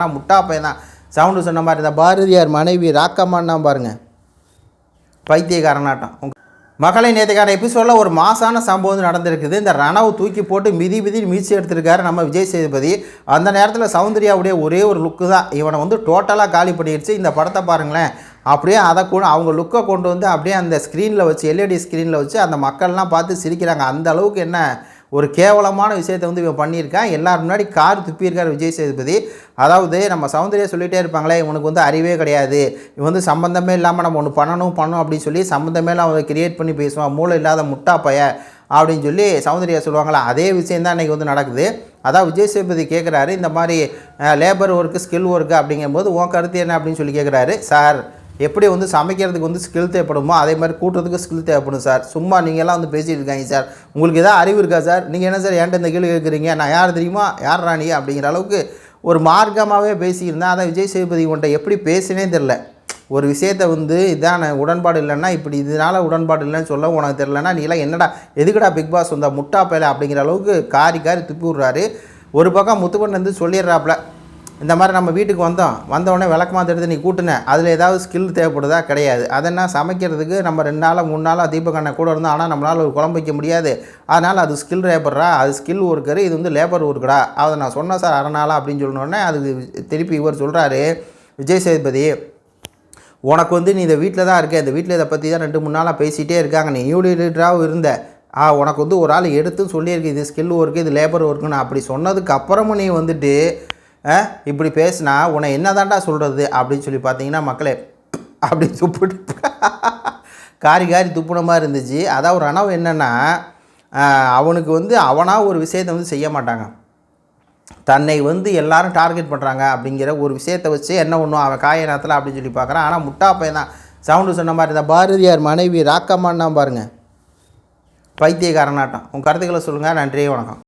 ஆனால் முட்டா பையன் தான். சவுண்டு சொன்ன மாதிரி இந்த பாரதியார் மனைவி ராக்கம்மான்னா பாருங்கள் பைத்தியக்காரனாட்டம். உங்க- மக்களை நேற்றுக்கான எபிசோடில் ஒரு மாசான சம்பவம் நடந்திருக்குது. இந்த ரணவை தூக்கி போட்டு மிதி மிதி மீச்சு எடுத்திருக்காரு நம்ம விஜய் சேதுபதி. அந்த நேரத்தில் சௌந்தர்யாவுடைய ஒரே ஒரு லுக்கு தான். இவனை வந்து டோட்டலாக காலி பண்ணிடுச்சு. இந்த படத்தை பாருங்களேன். அப்படியே அதை கூட அவங்க லுக்கை கொண்டு வந்து அப்படியே அந்த ஸ்க்ரீனில் வச்சு எல்இடி ஸ்க்ரீனில் வச்சு அந்த மக்கள்லாம் பார்த்து சிரிக்கிறாங்க. அந்த அளவுக்கு என்ன ஒரு கேவலமான விஷயத்தை வந்து இவன் பண்ணியிருக்கான். எல்லாரும் முன்னாடி கார் துப்பியிருக்கார் விஜய் சேதுபதி. அதாவது நம்ம சௌந்தர்யா சொல்லிகிட்டே இருப்பாங்களே இவனுக்கு வந்து அறிவே கிடையாது. இவன் வந்து சம்மந்தமே இல்லாமல் நம்ம ஒன்று பண்ணணும் பண்ணணும் அப்படின்னு சொல்லி சம்மந்தமே இல்லாமல் அவன் கிரியேட் பண்ணி பேசுவான். மூளை இல்லாத முட்டா பைய அப்படின்னு சொல்லி சௌந்தர்யா சொல்லுவாங்களா அதே விஷயம் தான் இன்றைக்கி வந்து நடக்குது. அதான் விஜய் சேதுபதி கேட்குறாரு இந்த மாதிரி லேபர் ஒர்க்கு ஸ்கில் ஒர்க்கு அப்படிங்கும்போது உன் கருத்து என்ன அப்படின்னு சொல்லி கேட்குறாரு சார் எப்படி வந்து சமைக்கிறதுக்கு வந்து ஸ்கில் தேவைப்படுமோ அதே மாதிரி கூட்டுறதுக்கு ஸ்கில் தேவைப்படும் சார் சும்மா நீங்கள்லாம் வந்து பேசிட்டு இருக்காங்க சார் உங்களுக்கு எதாவது அறிவு இருக்கா சார் நீங்கள் என்ன சார் என்கிட்ட இந்த கேள்வி கேட்குறீங்க? நான் யார் தெரியுமா? யார் ராணி? அப்படிங்கிற அளவுக்கு ஒரு மார்க்கமாகவே பேசியிருந்தேன் அதான் விஜய் சேதுபதி உன்ட்ட எப்படி பேசினே தெரில ஒரு விஷயத்தை வந்து இதான் உடன்பாடு இல்லைன்னா இப்படி இதனால் உடன்பாடு இல்லைன்னு சொல்ல உனக்கு தெரிலனா நீலாம் என்னடா எதுக்குடா பிக் பாஸ் வந்தால் முட்டா பேல அப்படிங்கிற அளவுக்கு காரி காரி துப்பி விட்றாரு ஒரு பக்கம் முத்துப்பண்ணு வந்து சொல்லிடுறாப்புல இந்த மாதிரி நம்ம வீட்டுக்கு வந்தோம். வந்தோடனே விளக்கமாக எடுத்து நீ கூட்டின. அதில் ஏதாவது ஸ்கில் தேவைப்படுதா? கிடையாது. அதென்னா சமைக்கிறதுக்கு நம்ம ரெண்டு நாளாக மூணு நாளாக தீபகண்ணை கூட இருந்தோம். ஆனால் நம்மளால் ஒரு குழம்பு வைக்க முடியாது. அதனால் அது ஸ்கில் லேபர்ரா அது ஸ்கில் ஒர்க்கரு இது வந்து லேபர் ஒர்க்கடா அதை நான் சொன்னேன் சார் அரை நாளாக அப்படின்னு சொன்னோடனே அது திருப்பி இவர் சொல்கிறாரு விஜய் சேதுபதி உனக்கு வந்து நீ இந்த வீட்டில் தான் இருக்க. இந்த வீட்டில் இதை பற்றி தான் ரெண்டு மூணு நாளாக பேசிகிட்டே இருக்காங்க. நீ நியூ இருந்த. ஆ உனக்கு வந்து ஒரு ஆள் எடுத்து சொல்லியிருக்கு. இது ஸ்கில் ஒர்க்கு இது லேபர் ஒர்க்குன்னு அப்படி சொன்னதுக்கு அப்புறமும் நீ வந்துட்டு இப்படி பேசினா உன்னை என்ன தாண்டா சொல்கிறது அப்படின்னு சொல்லி பார்த்தீங்கன்னா மக்களே அப்படி துப்பிட்டு காரி காரி துப்புன மாதிரி இருந்துச்சு. அதான் ஒரு அணவு என்னென்னா அவனுக்கு வந்து அவனாக ஒரு விஷயத்தை வந்து செய்ய மாட்டாங்க. தன்னை வந்து எல்லாரும் டார்கெட் பண்ணுறாங்க அப்படிங்கிற ஒரு விஷயத்தை வச்சு என்ன பண்ணுவான்? அவன் காய நேரத்தில் அப்படின்னு சொல்லி பார்க்குறான். ஆனால் முட்டா பையன் தான் சவுண்டு சொன்ன மாதிரி இந்த பாரதியார் மனைவி ராக்கம்மான்னா பாருங்கள் பைத்தியக்காரனாட்டம். உன் கருத்துக்களை சொல்லுங்கள் நன்றி வணக்கம்.